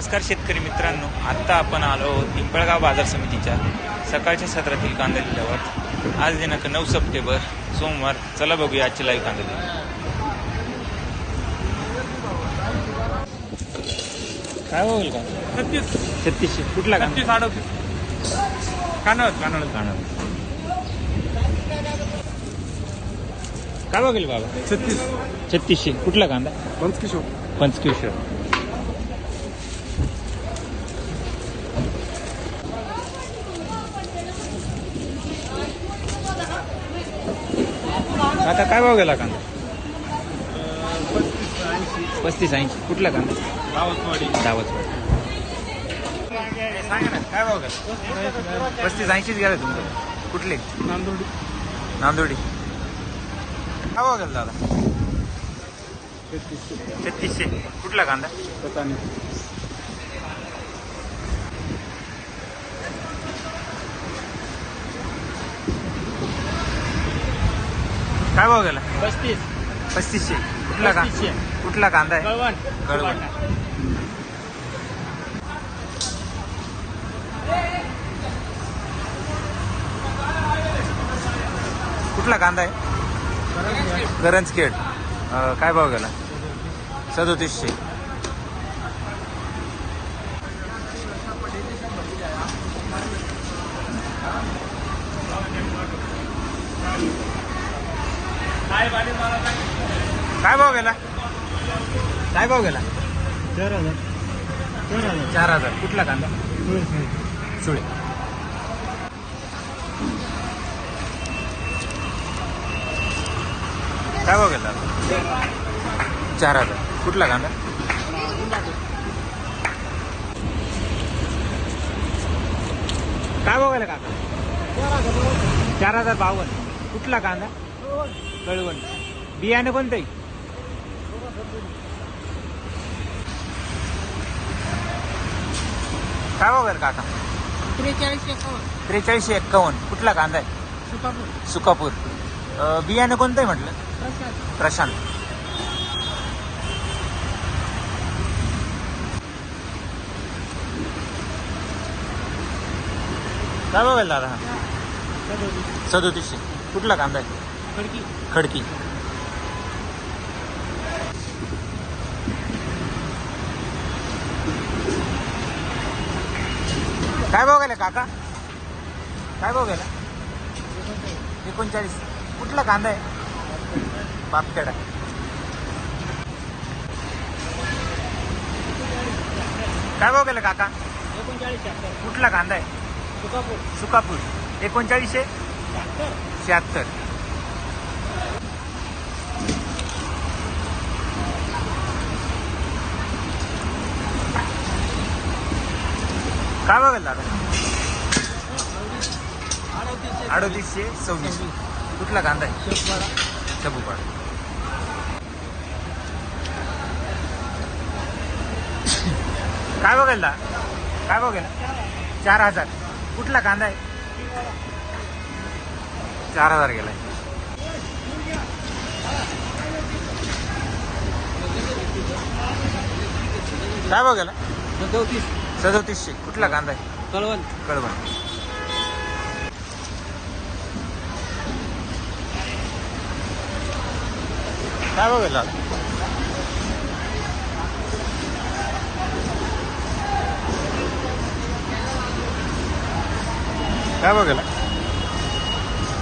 नमस्कार शेतकरी मित्रांनो. आत्ता आपण आलो आहोत पिंपळगाव बाजार समितीच्या सकाळच्या सत्रातील कांदा लिलावात. आज दिनांक नऊ सप्टेंबर सोमवार. चला बघूया आजची लाईव्ह कांदा लिलाव. काय होईल का छत्तीस. छत्तीसशे कुठला कांदा? अडतीस. कानवत कानवत कांदा काय बघेल बाबा? छत्तीस. छत्तीसशे कुठला कांदा? पंचकिशोर. पंचकिशोर. आता काय भाव गेला कांदा? पस्तीस ऐंशी. कुठला कांदा? रावतवाडी दावत सांगा ना काय भाव गेला? पस्तीस ऐंशीच गेला तुमचं. कुठले? नांदोडी. नांदोडी. काय भाव गेला दादा? छत्तीसशे. कुठला कांदा? काय भाव गेला? पस्तीस. पस्तीसशे. कुठला कांदा पस्तीसशे. कुठला कांदा आहे? कळवण कळवण. कुठला कांदा आहे? करंजखेड अं, काय भाव गेला? सदोतीसशे. काय भाव गेला? काय भाव गेला? चार हजार. चार हजार. चार हजार. कुठला कांदा? सुळे काय भाव गेला? चार हजार. कुठला कांदा? काय भाव गेला काका? चार हजार बावन्न कुठला कांदा? कळवण बियाणे कोणतं आहे काय भाव गेला काका? त्रेचाळीस एकावन्न. त्रेचाळीसशे एक्कावन्न कुठला कांदा आहे? सुकापूर. सुकापूर. अं, बियाणे कोणतं आहे म्हटलं? प्रशांत. प्रशांत. काय बघायला दादा? सदोतीस. सदोतीसशे. कुठला कांदा आहे? खडकी. खडकी. काय भाव गेला काका? काय भाव गेला? एकोणचाळीस. कुठला कांदा आहे? बापखेडा काय भाव गेला काका? एकोणचाळीस कुठला कांदा आहे? सुकापूर. सुकापूर. एकोणचाळीसशे शहात्तर. काय बघेल दादा अडतीसशे सव्वीस. कुठला कांदा आहे? शेतपाडा शबूपाड काय बघायला? दा काय बघेल चार हजार. कुठला कांदा आहे? चार हजार गेलाय. काय बघायला? चौतीस सदोतीसशे. कुठला कांदा आहे? कळवण. कळवण. काय बघेल दादा काय बघेल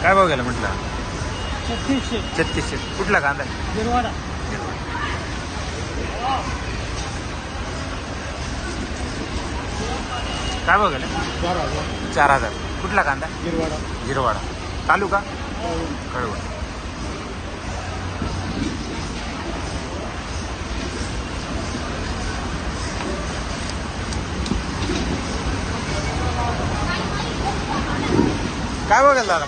काय बघेल म्हटलं? छत्तीसशे. छत्तीसशे. कुठला कांदा आहे? गिरवाडा काय बघेल चार हजार चार हजार. कुठला कांदा? गिरवाडा जिरवाडा तालुका? कळवण काय बघेल दादा?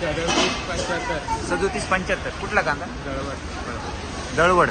सदोतीस पंच्याहत्तर. सदोतीस पंच्याहत्तर. कुठला कांदा? दळवड.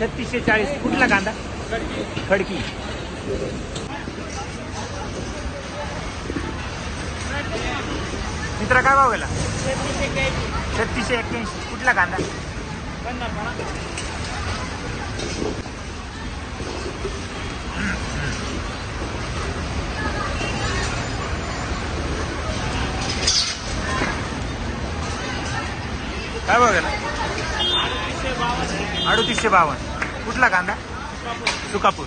छत्तीसशे चाळीस कुठला कांदा? खडकी. मित्रा काय भाव गेला? छत्तीसशे एक्क्याऐंशी. कुठला कांदा? काय भाव गेला अडतीसशे बावन्न. कुठला कांदा? सुकापूर.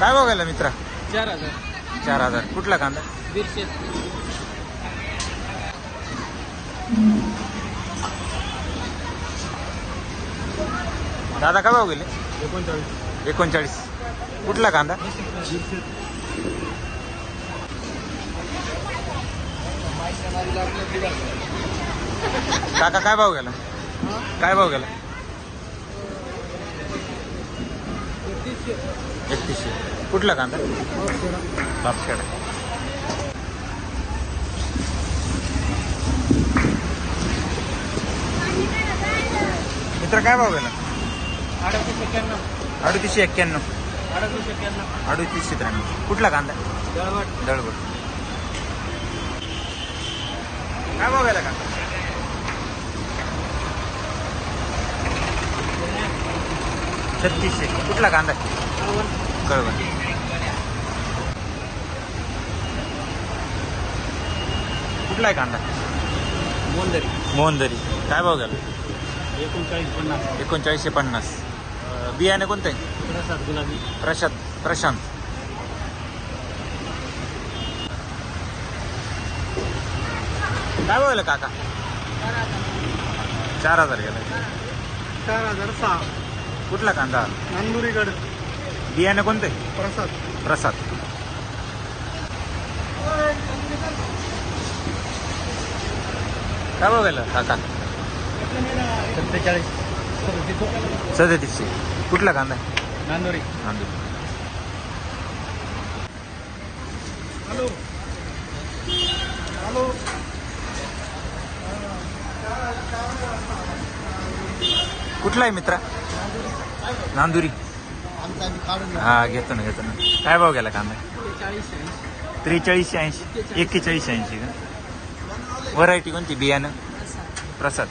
काय गेला मित्रा? चार हजार. चार हजार. कुठला कांदा? दीडशे. दादा काय भाव गेले? एकोणचाळीस. एकोणचाळीस. कुठला कांदा? काका काय भाव गेला? काय भाव गेला? एकतीसशे. कुठला कांदा? बापखेडा मित्र काय भाव गेला? अडतीसशे एक्क्याण्णव. अडतीसशे एक्क्याण्णव. अडतीसशे त्र्याण्णव. कुठला कांदा? दळवट. काय गेला कांदा छत्तीसशे. कुठला कांदा? कळवण. कुठला आहे कांदा? मोंदरी. मोहनदरी काय भाव गेला एकोणचाळीस पन्नास. एकोणचाळीसशे पन्नास. बियाणे कोणतं? प्रसाद गुलाबी. प्रशांत प्रशांत. काय गेला काका? चार हजार गेला. चार हजार सहा. कुठला कांदा? नांदुरीगड बियाणे कोणतं? प्रसाद. प्रसाद. काय गेला काका? सत्तेचाळीस. सदतीसशे. कुठला कांदा नांदुरी. नांदूर. हॅलो. हॅलो. कुठला आहे मित्रा? नांदुरी. आमचा आम्ही काढून हा घेतो ना घेतो ना. काय भाव गेला कांदा? चाळीस त्रेचाळीसशे ऐंशी. एक्केचाळीसशे ऐंशी का? व्हरायटी कोणती? बियाणं? प्रसाद.